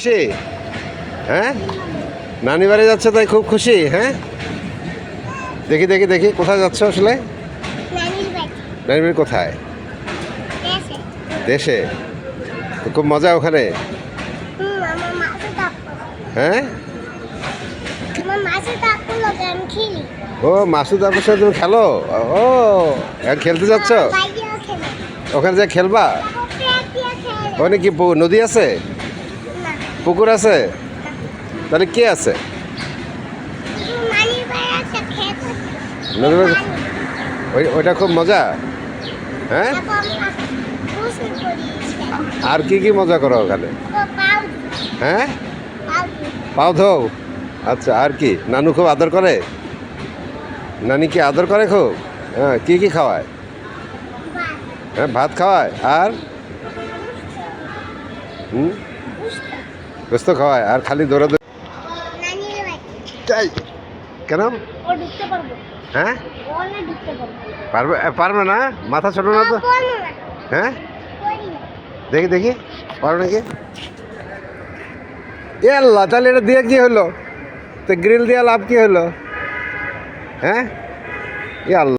খুশি? হ্যাঁ? নানি বাড়ি যাচ্ছে তাই খুব খুশি হ্যাঁ? দেখি দেখি দেখি কোথায় যাচ্ছ আসলে? নানি বাড়ি কোথায়? দেশে। তো খুব মজা ওখানে? মাসে হ্যাঁ? মাসে ও মাসুদ আপুর সাথে তুমি খেলো? ও এখন খেলতে যাচ্ছ? ওখানে যা খেলবা? ওখানে কি নদী আছে? পুকুর আছে? তাহলে কে আছে? ওইটা খুব মজা। হ্যাঁ? আর কি কি মজা করো ওখানে? হ্যাঁ? পাও ধো আচ্ছা আর কি? নানু খুব আদর করে? নানি কি আদর করে খুব? হ্যাঁ কী কী খাওয়ায়? হ্যাঁ ভাত খাওয়ায়? আর? হুম? গোস্ত খাওয়ায়, আর খালি দৌড়াদৌড়ি চাই কেন? হ্যাঁ? পারব পারবে না? মাথা ছোট না তো? হ্যাঁ? দেখি দেখি, পারো নাকি? এ আল্লাহ, তাহলে এটা দিয়ে কি হলো? তো গ্রিল দিয়ে লাভ কি হলো? হ্যাঁ? এ আল্লাহ।